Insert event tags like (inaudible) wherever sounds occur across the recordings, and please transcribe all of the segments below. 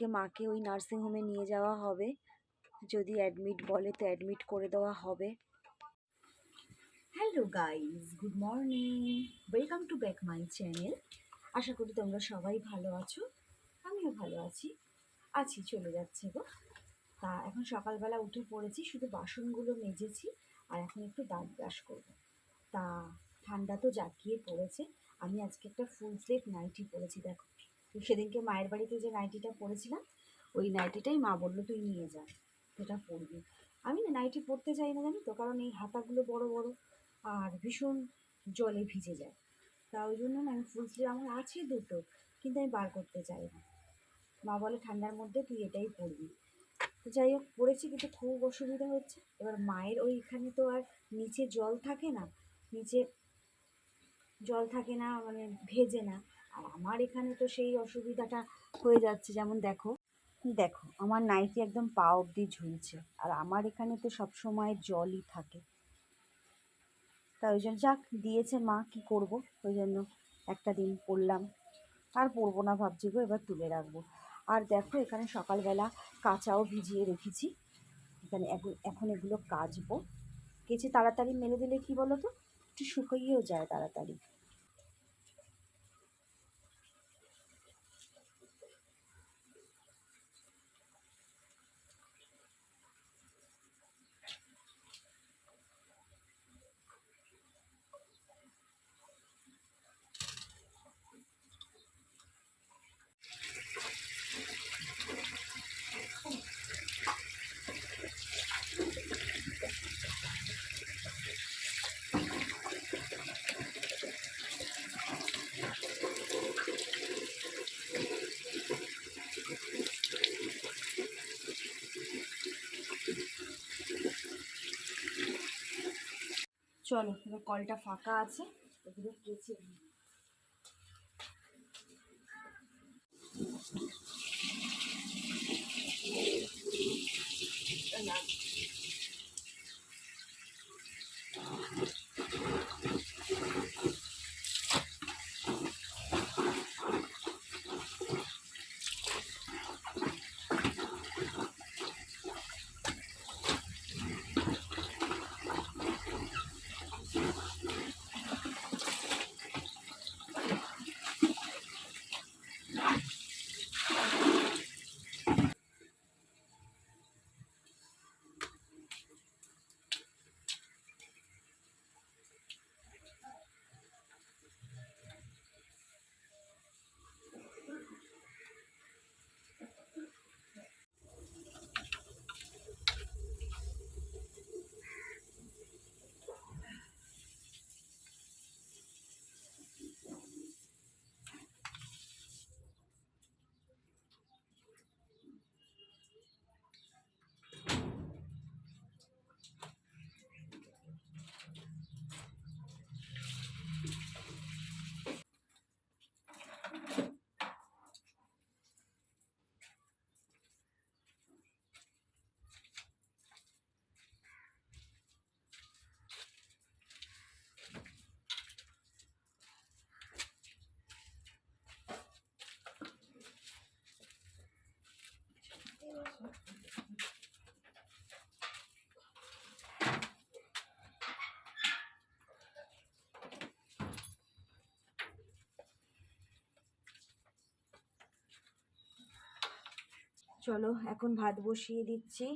কালকে মাকে ওই নার্সিংহোমে নিয়ে যাওয়া হবে। যদি অ্যাডমিট বলে তো অ্যাডমিট করে দেওয়া হবে। Hello guys good morning welcome to back my channel আশা করি তোমরা সবাই ভালো আছো। আমিও ভালো আছি। আছি, চলে যাচ্ছে গো। তা এখন সকালবেলা উঠে পড়েছি, শুধু বাসনগুলো মেজেছি আর এখন একটু দাঁত ব্রাশ করব। তা ঠান্ডা তো জাঁকিয়ে পড়েছে। আমি আজকে একটা ফুল স্লিভ নাইটি পরেছি দেখো। সেদিনকে মায়ের বাড়িতে যে নাইটিটা পরেছিলাম ওই নাইটিটাই মা বলল, তুই নিয়ে যা, সেটা পরবি আমি না নাইটি পরতে চাই না জানি তো কারণ এই হাতাগুলো বড় বড় আর ভীষণ জলে ভিজে যায়। তা ওই জন্য না আমি ফুল স্লিভ আমার আছে দুটো, কিন্তু আমি বার করতে চাই না। মা বলে, ঠান্ডার মধ্যে তুই এটাই পরবি তো যাই হোক, পড়েছি কিন্তু খুব অসুবিধা হচ্ছে। এবার মায়ের ওইখানে তো আর নিচে জল থাকে না, নিচে জল থাকে না মানে ভেজে না। আর আমার এখানে তো সেই অসুবিধাটা হয়ে যাচ্ছে। যেমন দেখো দেখো, আমার নাইটি একদম পা অবধি ঝুলছে। আর আমার এখানে তো সব সময় জলই থাকে। তাই ওই জন্য, যাক, দিয়েছে মা, কি করব? ওই জন্য একটা দিন পরলাম। আর পরবো না ভাবছি গো, এবার তুলে রাখব। আর দেখো, এখানে সকালবেলা কাঁচাও ভিজিয়ে রেখেছি। এখানে এখন এখন এগুলো কাচবো। কেচে তাড়াতাড়ি মেলে দিলে কি বলো তো? একটু শুকিয়েও যায় তাড়াতাড়ি। চলো এবার কলটা ফাঁকা আছে নিই। চলো এখন ভাত বসিয়ে দিচ্ছি।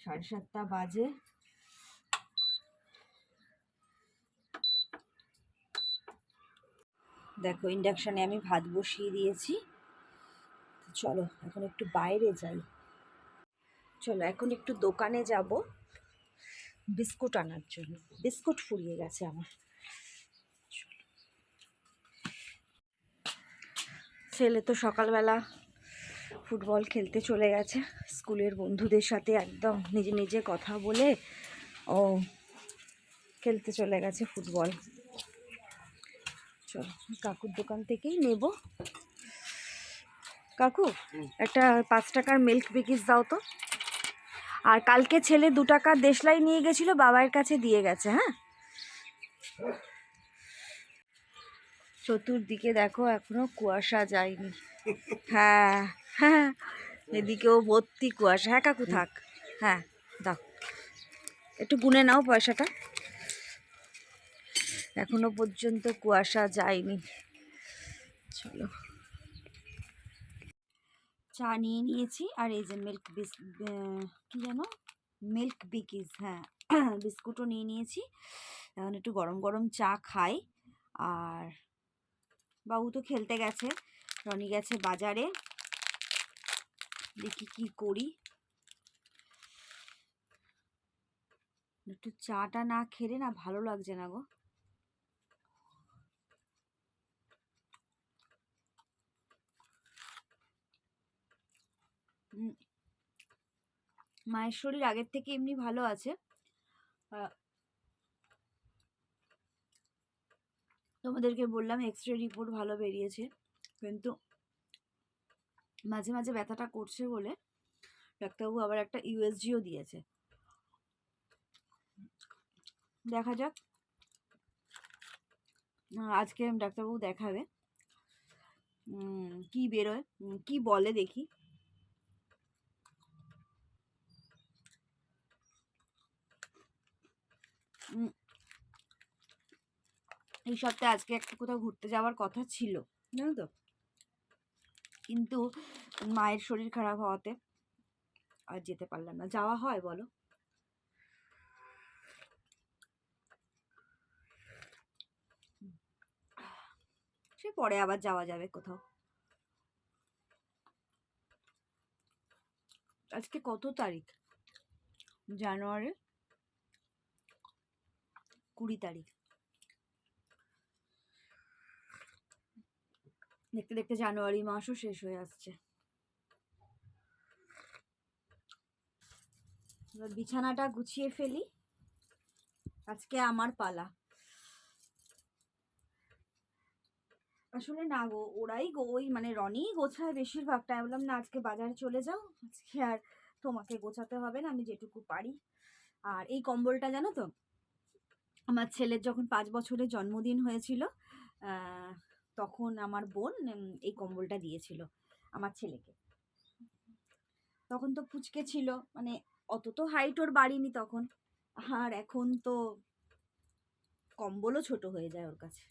সাড়ে সাতটা বাজে। দেখো ইন্ডাকশানে আমি ভাত বসিয়ে দিয়েছি। চলো, এখন একটু বাইরে যাই। চলো, এখন একটু দোকানে যাব। বিস্কুট আনার জন্য। বিস্কুট ফুরিয়ে গেছে আমার। ছেলে তো সকালবেলা ফুটবল খেলতে চলে গেছে। স্কুলের বন্ধুদের সাথে একদম নিজে নিজে কথা বলে ও খেলতে চলে গেছে ফুটবল। চলো, কাকুর দোকান থেকেই নেব। কাকু, একটা পাঁচ টাকার মিল্ক বিকিস দাও তো। আর কালকে ছেলে দু টাকা দেশলাই নিয়ে গেছিল, বাবার কাছে দিয়ে গেছে হ্যাঁ? চতুর্দিকে দেখো, এখনও কুয়াশা যায়নি। হ্যাঁ হ্যাঁ এদিকেও ভর্তি কুয়াশা। হ্যাঁ কাকু, থাক। হ্যাঁ দাও। একটু গুনে নাও পয়সাটা। এখনও পর্যন্ত কুয়াশা যায়নি। চলো। চা নিয়ে নিয়েছি, আর এই যে মিল্ক বিস কী যেন? মিল্ক বিকিস হ্যাঁ। (clears throat) বিস্কুটও নিয়ে নিয়েছি। এখন একটু গরম গরম চা খাই। আর বাবু তো খেলতে গেছে, রনি গেছে বাজারে। দেখি কি করি। একটু চাটা না খেলে না ভালো লাগছে না গো। মায়ের শরীর আগের থেকে এমনি ভালো আছে। তোমাদেরকে বললাম এক্স রে রিপোর্ট ভালো বেরিয়েছে। কিন্তু মাঝে মাঝে ব্যথাটা করছে বলে ডাক্তারবাবু আবার একটা ইউএসজিও দিয়েছে। দেখা যাক। আজকে ডাক্তারবাবু দেখাবে। কি বেরোয় কি বলে দেখি। এই সপ্তাহে আজকে একটা কোথাও ঘুরতে যাওয়ার কথা ছিল, জানো তো? কিন্তু মায়ের শরীর খারাপ হওয়াতে আর যেতে পারলাম না। যাওয়া হয়, বলো। সে পরে আবার যাওয়া যাবে কোথাও। আজকে কত তারিখ? জানুয়ারি কুড়ি তারিখ। দেখতে দেখতে জানুয়ারি মাসও শেষ হয়ে আসছে। এবার বিছানাটা গুছিয়ে ফেলি। আজকে আমার পালা। আসলে না গো, ওরাই গো, ওই মানে রনিই গোছায় বেশিরভাগটা। বললাম, না, আজকে বাজারে চলে যাও। আজকে আর তোমাকে গোছাতে হবে না, আমি যেটুকু পারি। আর এই কম্বলটা জানো তো? আমার ছেলের যখন পাঁচ বছরের জন্মদিন হয়েছিল তখন আমার বোন এই কম্বলটা দিয়েছিল আমার ছেলেকে। তখন তো পুচকে ছিল মানে অত তো হাইট ওর বাড়িনি তখন। আর এখন তো কম্বলও ছোট হয়ে যায় ওর কাছে।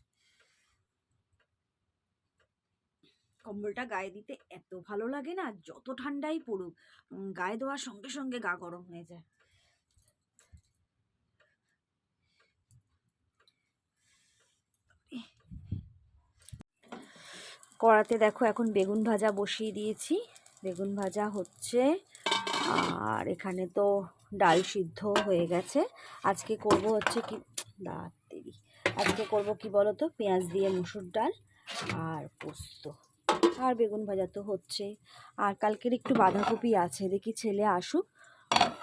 কম্বলটা গায়ে দিতে এত ভালো লাগে না, যত ঠান্ডাই পড়ুক গায়ে দেওয়ার সঙ্গে সঙ্গে গা গরম হয়ে যায়। কড়াতে দেখো এখন বেগুন ভাজা বসিয়ে দিয়েছি। বেগুন ভাজা হচ্ছে, আর এখানে তো ডাল সিদ্ধ হয়ে গেছে। আজকে করব হচ্ছে কি দেরি আজকে করব কি বলো তো পেঁয়াজ দিয়ে মুসুর ডাল আর পোস্ত। আর বেগুন ভাজা তো হচ্ছে। আর কালকের একটু বাঁধাকপি আছে, দেখি ছেলে আসুক।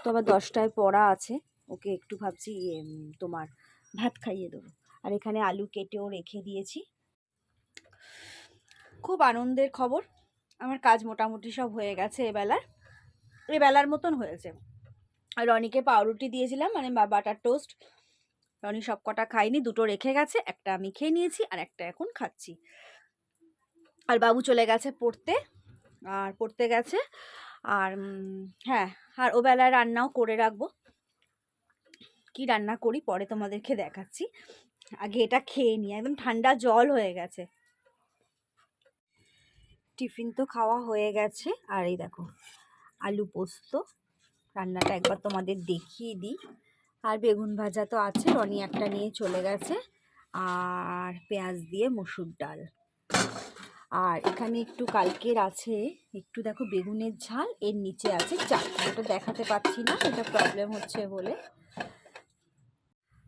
তো আবার দশটায় পড়া আছে, ওকে একটু ভাবছি তোমার ভাত খাইয়ে দেবো। আর এখানে আলু কেটেও রেখে দিয়েছি। খুব আনন্দের খবর। আমার কাজ মোটামুটি সব হয়ে গেছে এবেলার। এবেলার মতন হয়েছে। আর রনিকে পাউরুটি দিয়েছিলাম মানে বাটার টোস্ট। রনি সব কটা খাইনি দুটো রেখে গেছে, একটা আমি খেয়ে নিয়েছি আর একটা এখন খাচ্ছি। আর বাবু চলে গেছে পড়তে, আর পড়তে গেছে। আর হ্যাঁ আর ও বেলায় রান্নাও করে রাখব। কি রান্না করি পরে তোমাদেরকে দেখাচ্ছি। আগে এটা খেয়ে নিই, একদম ঠান্ডা জল হয়ে গেছে। টিফিন তো খাওয়া হয়ে গেছে। আর এই দেখো, আলু পোস্ত। রান্নাটা একবার তোমাদের দেখিয়ে দিই। আর বেগুন ভাজা তো আছে, রনি একটা নিয়ে চলে গেছে। আর পেঁয়াজ দিয়ে মসুর ডাল। আর এখানে একটু কালকের আছে, একটু দেখো বেগুনের ঝাল, এর নিচে আছে চাটনি ওটা দেখাতে পাচ্ছি না, এটা প্রবলেম হচ্ছে বলে।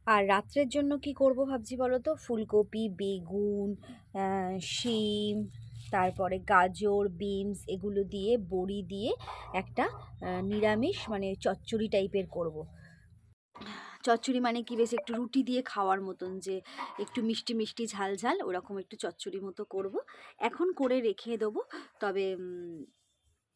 আর রাত্রের জন্য কি করব ভাবছি বলো তো? ফুলকপি, বেগুন শিম তারপরে গাজর, বিনস এগুলো দিয়ে, বড়ি দিয়ে একটা নিরামিষ মানে চচ্চড়ি টাইপের করব। চচ্চড়ি মানে কি বেশ একটু রুটি দিয়ে খাওয়ার মতন যে একটু মিষ্টি মিষ্টি ঝাল ঝাল ওরকম একটু চচ্চড়ি মতো করব। এখন করে রেখে দেবো, তবে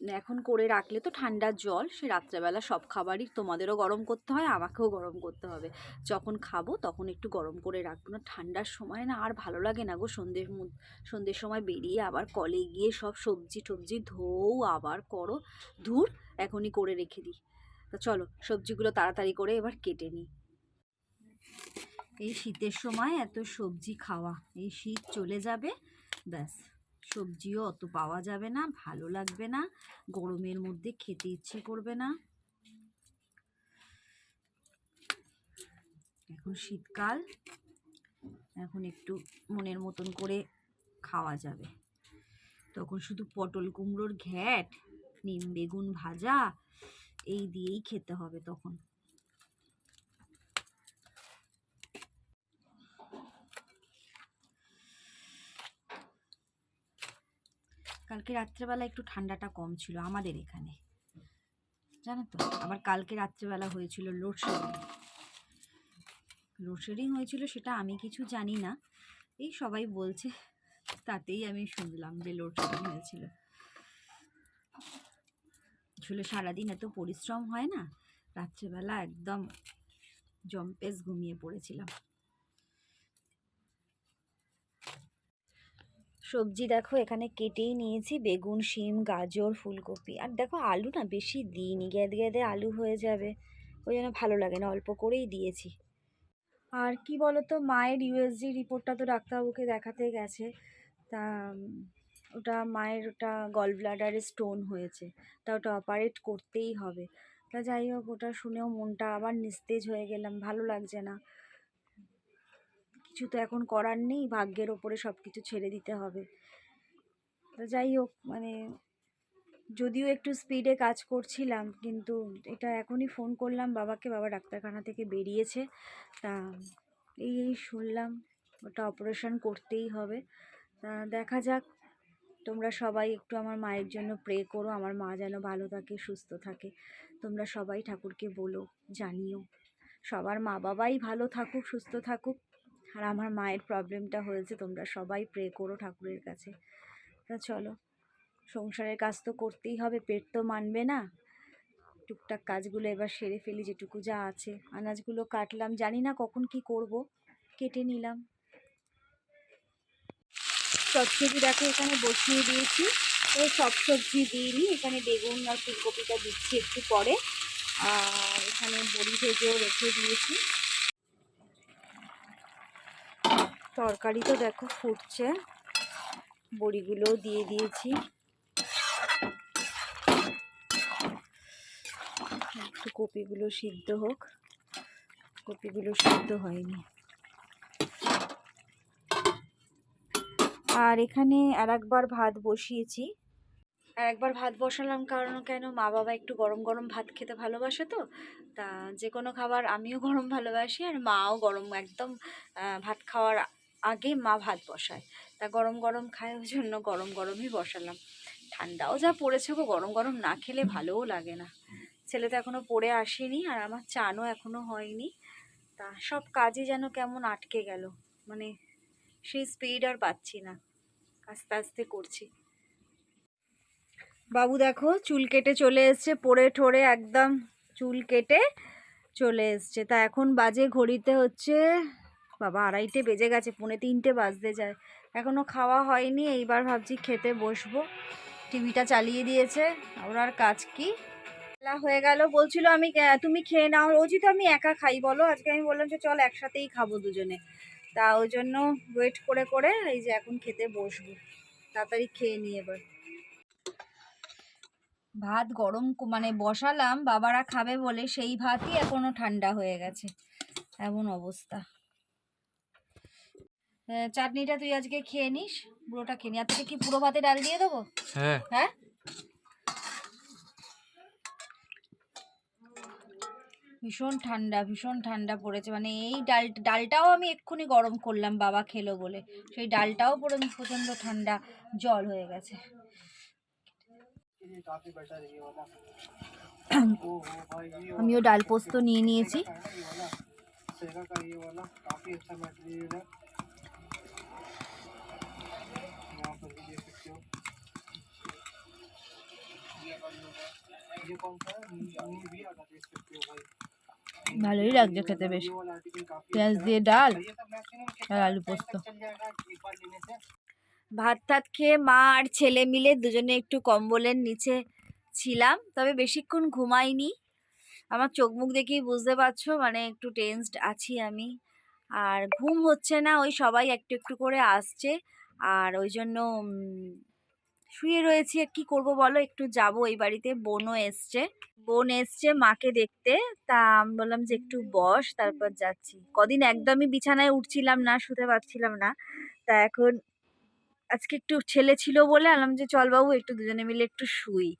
এখন করে রাখলে তো ঠান্ডার জল, সে রাত্রেবেলা সব খাবারই তোমাদেরও গরম করতে হয়, আমাকেও গরম করতে হবে। যখন খাব তখন একটু গরম করে রাখব। না, ঠান্ডার সময় না আর ভালো লাগে না গো সন্ধ্যের সন্ধ্যের সময় বেরিয়ে আবার কলে গিয়ে সব সবজি টবজি ধোও, আবার করো। ধুর, এখনই করে রেখে দিই। তো চলো, সবজিগুলো তাড়াতাড়ি করে এবার কেটে নিই। এই শীতের সময় এত সবজি খাওয়া, এই শীত চলে যাবে, ব্যাস। সবজিও অত পাওয়া যাবে না, ভালো লাগবে না, গরমের মধ্যে খেতে ইচ্ছে করবে না। এখন শীতকাল, এখন একটু মনের মতন করে খাওয়া যাবে। তখন শুধু পটল কুমড়োর ঘ্যাট, নিম বেগুন ভাজা, এই দিয়েই খেতে হবে তখন। কালকে রাত্রেবেলা একটু ঠান্ডাটা কম ছিল আমাদের এখানে। জানো তো, আবার কালকে রাত্রেবেলা হয়েছিল লোডশেডিং লোডশেডিং হয়েছিল সেটা আমি কিছু জানি না। এই সবাই বলছে, তাতেই আমি শুনলাম যে লোডশেডিং হয়েছিল। আসলে সারাদিন এত পরিশ্রম হয় না, রাত্রেবেলা একদম জম্পেস ঘুমিয়ে পড়েছিলাম। সবজি দেখো এখানে কেটেই নিয়েছি। বেগুন, শিম, গাজর, ফুলকপি। আর দেখো আলু না বেশি দিইনি গেদে গেদে আলু হয়ে যাবে। ওই জন্য ভালো লাগে না, অল্প করেই দিয়েছি। আর কি বলতো, মায়ের ইউএসজি রিপোর্টটা তো ডাক্তারবাবুকে দেখাতে গেছে। তা, ওটা মায়ের ওটা গল ব্লাডারে স্টোন হয়েছে। তা ওটা অপারেট করতেই হবে। তা যাই হোক, ওটা শুনেও মনটা আবার নিস্তেজ হয়ে গেলাম, ভালো লাগছে না। কিছু তো এখন করার নেই, ভাগ্যের ওপরে সব কিছু ছেড়ে দিতে হবে। তো যাই হোক মানে যদিও একটু স্পিডে কাজ করছিলাম, কিন্তু এটা এখনই ফোন করলাম, বাবাকে। বাবা ডাক্তারখানা থেকে বেরিয়েছে। তা এই এই শুনলাম ওটা অপারেশন করতেই হবে। তা দেখা যাক, তোমরা সবাই একটু আমার মায়ের জন্য প্রে করো, আমার মা যেন ভালো থাকে, সুস্থ থাকে। তোমরা সবাই ঠাকুরকে বলো, জানিও। সবার মা বাবাই ভালো থাকুক, সুস্থ থাকুক। আর আমার মায়ের প্রবলেমটা হয়েছে, তোমরা সবাই প্রে করো ঠাকুরের কাছে। তা চলো, সংসারের কাজ তো করতেই হবে, পেট তো মানবে না। টুকটাক কাজগুলো এবার সেরে ফেলি, যেটুকু যা আছে। আনাজগুলো কাটলাম, জানি না কখন কি করব, কেটে নিলাম। সবজি দেখো, এখানে বসিয়ে দিয়েছি। তো সব সবজি দিইনি এখানে বেগুন আর ফুলকপিটা দিচ্ছি একটু পরে। আর এখানে বড়ি ভেজেও রেখে দিয়েছি। তরকারি তো দেখো ফুটছে। বড়িগুলোও দিয়ে দিয়েছি। একটু কপিগুলো সিদ্ধ হোক। কপিগুলো সিদ্ধ হয়নি। আর এখানে আর একবার ভাত বসিয়েছি। আর একবার ভাত বসালাম কারণ কেন? মা বাবা একটু গরম গরম ভাত খেতে ভালোবাসে তো। তা যে কোনো খাবার আমিও গরম ভালোবাসি আর মাও গরম একদম ভাত খাওয়ার আগে মা ভাত বসায়। তা গরম গরম খায়, ওই জন্য গরম গরমই বসালাম। ঠান্ডাও যা পড়েছে গো, গরম গরম না খেলে ভালোও লাগে না। ছেলে তো এখনও পড়ে আসেনি, আর আমার চানও এখনও হয়নি। তা সব কাজই যেন কেমন আটকে গেল। মানে সেই স্পিড আর পাচ্ছি না। আস্তে আস্তে করছি। বাবু দেখো, চুল কেটে চলে এসছে, পরে ঠোরে একদম চুল কেটে চলে এসছে। তা এখন বাজে ঘড়িতে হচ্ছে বাবা, আড়াইটে বেজে গেছে, পৌনে তিনটে বাজতে যায়। এখনও খাওয়া হয়নি, এইবার ভাবছি খেতে বসবো। টিভিটা চালিয়ে দিয়েছে, ওর আর কাজ কি? বেলা হয়ে গেল, বলছিল আমি তুমি খেয়ে নাও। রোজই তো আমি একা খাই, বলো? আজকে আমি বললাম যে চল একসাথেই খাব দুজনে। তা ওই জন্য ওয়েট করে করে এই যে এখন খেতে বসবো। তাড়াতাড়ি খেয়ে নিই এবার। ভাত গরম মানে বসালাম, বাবারা খাবে বলে সেই ভাতই এখনও ঠান্ডা হয়ে গেছে। এমন অবস্থা। চাটনিটা তুই আজকে খেয়ে নিস পুরোটা খেয়ে নি। আর তোকে কি পুরো ভাতে ডাল দিয়ে দেবো? হ্যাঁ। হ্যাঁ? ভীষণ ঠান্ডা ভীষণ ঠান্ডা পড়েছে। মানে এই ডাল ডালটাও আমি এক্ষুনি গরম করলাম বাবা খেলো বলে। সেই ডালটাও পুরো প্রচণ্ড ঠান্ডা জল হয়ে গেছে। আমিও ডাল পোস্ত নিয়ে নিয়েছি। ভালোই লাগছে খেতে বেশ। পেঁয়াজ দিয়ে ডাল আর আলু পোস্ত। ভাত টাত খেয়ে মা আর ছেলে মিলে দুজনে একটু কম্বলের নিচে ছিলাম, তবে বেশিক্ষণ ঘুমাইনি। আমার চোখ মুখ দেখেই বুঝতে পারছ মানে একটু টেনসড আছি আমি। আর ঘুম হচ্ছে না, ওই সবাই একটু একটু করে আসছে। আর ওই জন্য শুয়ে রয়েছি, আর কি করব বলো? একটু যাব এই বাড়িতে। বোনও এসছে। বোন এসছে মাকে দেখতে। তা আমি বললাম যে একটু বস, তারপর যাচ্ছি। কদিন একদমই বিছানায় উঠছিলাম না, শুতে পারছিলাম না। তা এখন আজকে একটু ছেলে ছিল বলে আলাম যে চল বাবু, একটু দুজনে মিলে একটু শুই।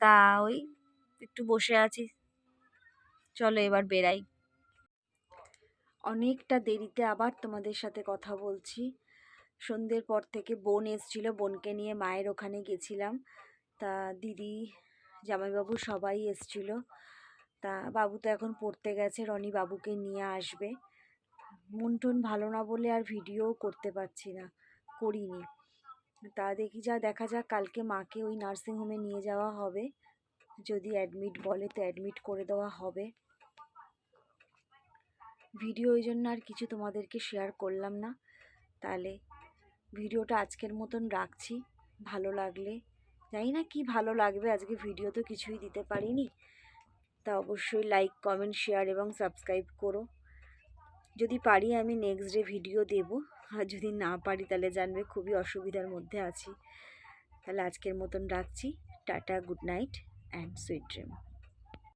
তা ওই একটু বসে আছি। চলো এবার বেরাই অনেকটা দেরিতে আবার তোমাদের সাথে কথা বলছি। সন্ধ্যের পর থেকে বোন এসছিল, বোনকে নিয়ে মায়ের ওখানে গেছিলাম। তা দিদি, জামাইবাবু সবাই এসছিল। তা বাবু তো এখন পড়তে গেছে, রনি বাবুকে নিয়ে আসবে। মন ভালো না বলে আর ভিডিও করতে পারছি না, করিনি। তা দেখি যা দেখা যাক, কালকে মাকে ওই নার্সিংহোমে নিয়ে যাওয়া হবে। যদি অ্যাডমিট বলে তো অ্যাডমিট করে দেওয়া হবে। ভিডিও ওই জন্য আর কিছু তোমাদেরকে শেয়ার করলাম না। তাহলে ভিডিওটা আজকের মতন রাখছি। ভালো লাগলে, জানি না কি ভালো লাগবে, আজকে ভিডিও তো কিছুই দিতে পারিনি। তা অবশ্যই লাইক কমেন্ট শেয়ার এবং সাবস্ক্রাইব করো। যদি পারি আমি নেক্সট ডে ভিডিও দেব। আর যদি না পারি তাহলে জানবে খুবই অসুবিধার মধ্যে আছি। তাহলে আজকের মতন রাখছি। Tata good night and sweet dream